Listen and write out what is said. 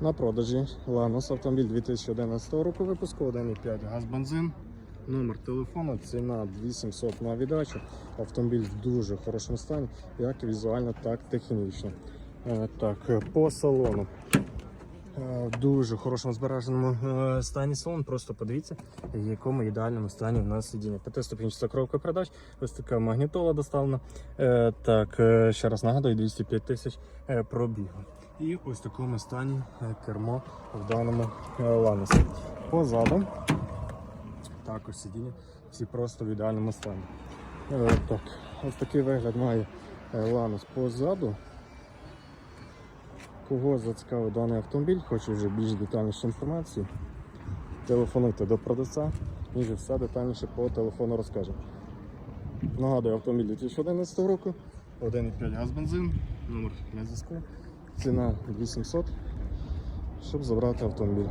На продажі Ланус автомобіль 2011 року випуску 1,5 газ бензин. Номер телефону, ціна 2700 на віддачу. Автомобіль в дуже хорошому стані, як візуально, так і технічно. Е, Так, е, по салону. Е, В дуже хорошому збереженому е, стані салон. Просто подивіться, в якому ідеальному стані в нас сидіння. П'ятиступінчата коробка передач, ось така магнітола доставлена. Е, Так, ще раз нагадую, 205 тисяч пробігу. І ось в такому стані кермо в даному ланусі. Позаду також сидіння всі просто в ідеальному стані. Так, ось такий вигляд має ланус позаду. Кого зацікавив даний автомобіль, хоче вже більш детальніше інформацію, телефонуйте до продавця, він вже все детальніше по телефону розкаже. Нагадую, автомобіль 2011 року, 1,5 газ бензин, номер на зв'язку, ціна 800, щоб забрати автомобіль.